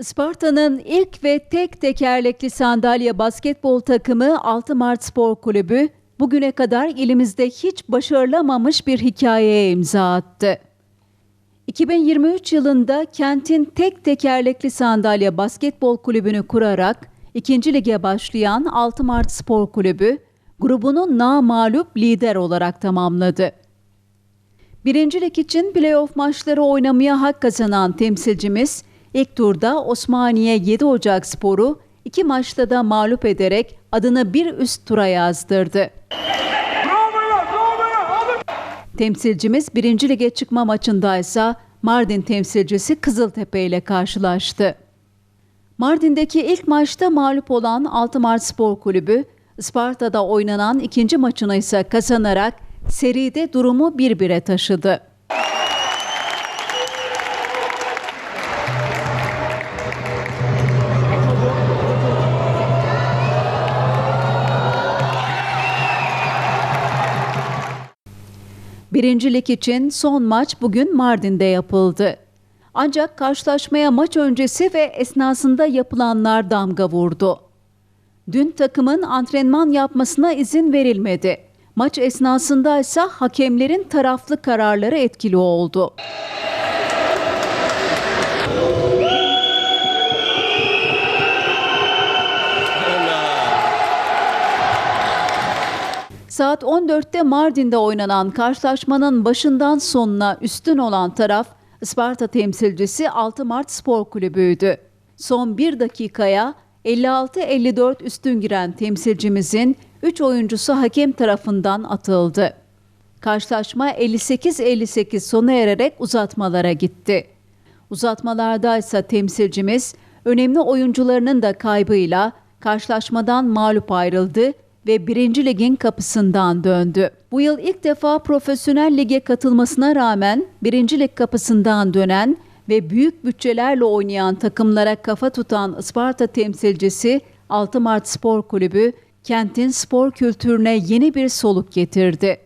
Isparta'nın ilk ve tek tekerlekli sandalye basketbol takımı 6 Mart Spor Kulübü bugüne kadar ilimizde hiç başarılamamış bir hikayeye imza attı. 2023 yılında kentin tek tekerlekli sandalye basketbol kulübünü kurarak 2. lige başlayan 6 Mart Spor Kulübü grubunu namalup lider olarak tamamladı. Birincilik için playoff maçları oynamaya hak kazanan temsilcimiz ilk turda Osmaniye 7 Ocak Sporu iki maçta da mağlup ederek adını bir üst tura yazdırdı. Bravo ya, bravo ya. Temsilcimiz birinci lige çıkma maçındaysa Mardin temsilcisi Kızıltepe ile karşılaştı. Mardin'deki ilk maçta mağlup olan 6 Mart Spor Kulübü, Isparta'da oynanan ikinci maçını ise kazanarak seride durumu 1-1'e taşıdı. Birincilik için son maç bugün Mardin'de yapıldı. Ancak karşılaşmaya maç öncesi ve esnasında yapılanlar damga vurdu. Dün takımın antrenman yapmasına izin verilmedi. Maç esnasında ise hakemlerin taraflı kararları etkili oldu. Saat 14'te Mardin'de oynanan karşılaşmanın başından sonuna üstün olan taraf Isparta temsilcisi 6 Mart Spor Kulübü'ydü. Son bir dakikaya 56-54 üstün giren temsilcimizin 3 oyuncusu hakem tarafından atıldı. Karşılaşma 58-58 sona ererek uzatmalara gitti. Uzatmalarda ise temsilcimiz önemli oyuncularının da kaybıyla karşılaşmadan mağlup ayrıldı ve 1. Ligin kapısından döndü. Bu yıl ilk defa profesyonel lige katılmasına rağmen 1. Lig kapısından dönen ve büyük bütçelerle oynayan takımlara kafa tutan Isparta temsilcisi 6 Mart Spor Kulübü kentin spor kültürüne yeni bir soluk getirdi.